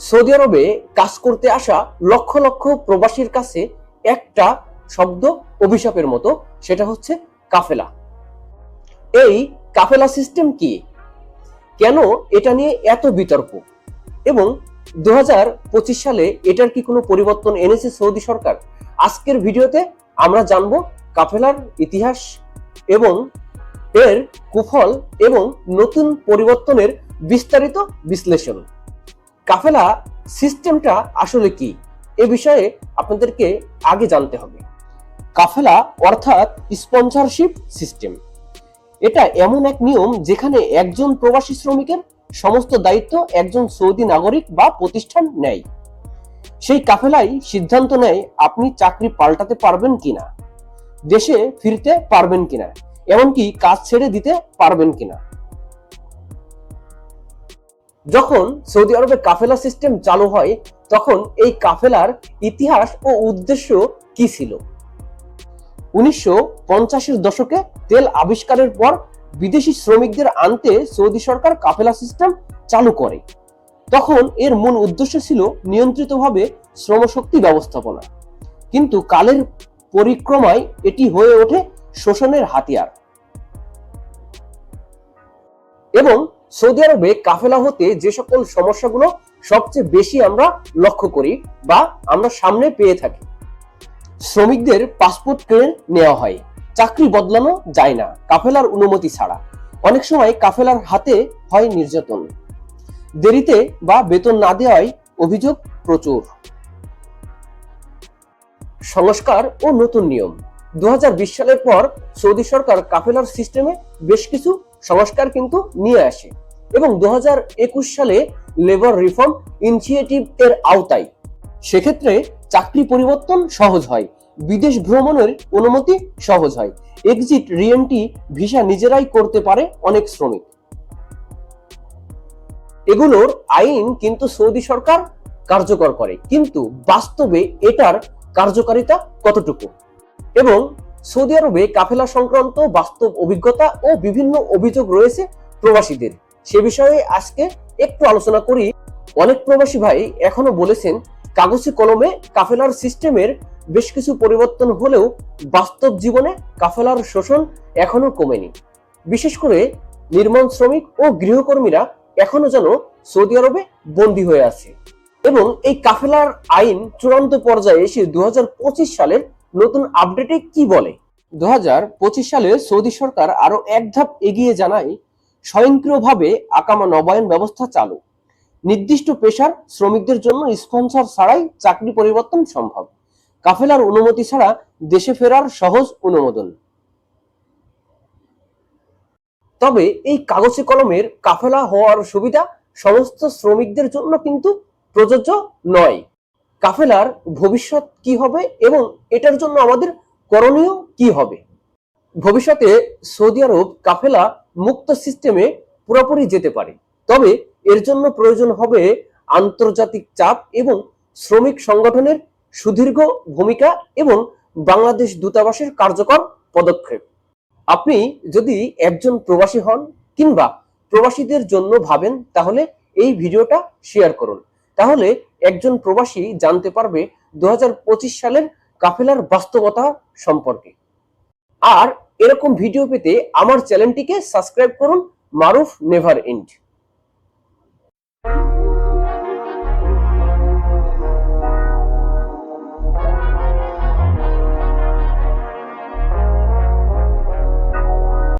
Saudi আরবে কাজ করতে আসা লক্ষ লক্ষ প্রবাসীর কাছে একটা শব্দ অভিশাপের মতো, সেটা হচ্ছে কাফেলা। এই কাফেলা সিস্টেম কি? কেন এটা নিয়ে এত বিতর্ক? এবং দু হাজার পঁচিশ সালে এটার কি কোনো পরিবর্তন এনেছে সৌদি সরকার? আজকের ভিডিওতে আমরা জানব কাফেলার ইতিহাস এবং এর কুফল এবং নতুন পরিবর্তনের বিস্তারিত বিশ্লেষণ। কাফেলা সিস্টেমটা আসলে কি? এ বিষয়ে আপনাদেরকে আগে জানতে হবে। কাফেলা অর্থাৎ স্পন্সরশিপ সিস্টেম। এটা এমন এক নিয়ম যেখানে একজন প্রবাসী শ্রমিকের সমস্ত দায়িত্ব একজন সৌদি নাগরিক বা প্রতিষ্ঠান নেয়। সেই কাফেলাই সিদ্ধান্ত নেয় আপনি চাকরি পাল্টাতে পারবেন কিনা, দেশে ফিরতে পারবেন কিনা, এমনকি কাজ ছেড়ে দিতে পারবেন কিনা। যখন সৌদি আরবে কাফেলা সিস্টেম চালু হয়, তখন এই কাফেলার ইতিহাস ও উদ্দেশ্য কি ছিল? উনিশশো পঞ্চাশের দশকে তেল আবিষ্কারের পর বিদেশি শ্রমিকদের আনতে সৌদি সরকার কাফেলা সিস্টেম চালু করে। তখন এর মূল উদ্দেশ্য ছিল নিয়ন্ত্রিতভাবে শ্রমশক্তি ব্যবস্থাপনা। কিন্তু কালের পরিক্রমায় এটি হয়ে ওঠে শোষণের হাতিয়ার। এবং সৌদি আরবে কাফেলা হতে যে সকল সমস্যাগুলো সবচেয়ে বেশি আমরা লক্ষ্য করি বা আমরা সামনে পেয়ে থাকি, শ্রমিকদের পাসপোর্ট কেড়ে নেওয়া হয়, চাকরি বদলানো যায় না, কাফেলার অনুমতি ছাড়া। অনেক সময় কাফেলার হাতে হয় নির্যাতন, দেরিতে বা বেতন না দেওয়ায় অভিযোগ প্রচুর। সংস্কার ও নতুন নিয়ম। দু হাজার বিশ সালের পর সৌদি সরকার কাফেলার সিস্টেমে বেশ কিছু সংস্কার কিন্তু নিয়ে আসে। এবং দু সালে লেবার রিফর্ম ইনিশিয়েটিভ এর আওতায়। সেক্ষেত্রে চাকরি পরিবর্তন সহজ হয়, বিদেশ ভ্রমণের অনুমতি সহজ হয় এক্সিট রিএন্ট্রি ভিসা নিজেরাই করতে পারে অনেক শ্রমিক। এগুলোর আইন কিন্তু সৌদি সরকার কার্যকর করে, কিন্তু বাস্তবে এটার কার্যকারিতা কতটুকু? এবং সৌদি আরবে কাফেলা সংক্রান্ত বাস্তব অভিজ্ঞতা ও বিভিন্ন অভিযোগ রয়েছে প্রবাসীদের। সে বিষয়ে আজকে একটু আলোচনা করি। অনেক প্রবাসী ভাই এখনও বলেছেন, কাগজে কলমে কাফেলার সিস্টেমের বেশ কিছু পরিবর্তন হলেও বাস্তব জীবনে কাফেলার শোষণ এখনও কমেনি। বিশেষ করে নির্মাণ শ্রমিক ও গৃহকর্মীরা এখনও যেন সৌদি আরবে বন্দী হয়ে আছে। এবং এই কাফেলার আইন চূড়ান্ত পর্যায়ে এসে দু হাজার পঁচিশ সালের নতুন আপডেটে কি বলে? দু হাজার পঁচিশ সালে সৌদি সরকার আরও এক ধাপ এগিয়ে জানায়, স্বয়ংক্রিয়ভাবে আকামা নবায়ন ব্যবস্থা চালু। নির্দিষ্ট পেশার শ্রমিকদের জন্য স্পন্সর ছাড়াই চাকরি পরিবর্তন সম্ভব। কাফেলার অনুমতি ছাড়া দেশে ফেরার সহজ অনুমোদন। তবে এই কাগজে কলমের কাফেলা হওয়ার সুবিধা সমস্ত শ্রমিকদের জন্য কিন্তু প্রযোজ্য নয়। কাফেলার ভবিষ্যৎ কি হবে এবং এটার জন্য আমাদের করণীয় কি হবে? ভবিষ্যতে সৌদি আরব কাফেলা মুক্ত সিস্টেমে পুরোপুরি যেতে পারে। তবে এর জন্য প্রয়োজন হবে আন্তর্জাতিক চাপ এবং শ্রমিক সংগঠনের সুদীর্ঘ ভূমিকা এবং বাংলাদেশ দূতাবাসের কার্যকর পদক্ষেপ। আপনি যদি একজন প্রবাসী হন কিংবা প্রবাসীদের জন্য ভাবেন, তাহলে এই ভিডিওটা শেয়ার করুন। তাহলে একজন প্রবাসী জানতে পারবে দু হাজার পঁচিশ সালের কাফেলার বাস্তবতা সম্পর্কে। আর এরকম ভিডিও পেতে আমার চ্যানেলটিকে সাবস্ক্রাইব করুন মারুফ নেভার এন্ড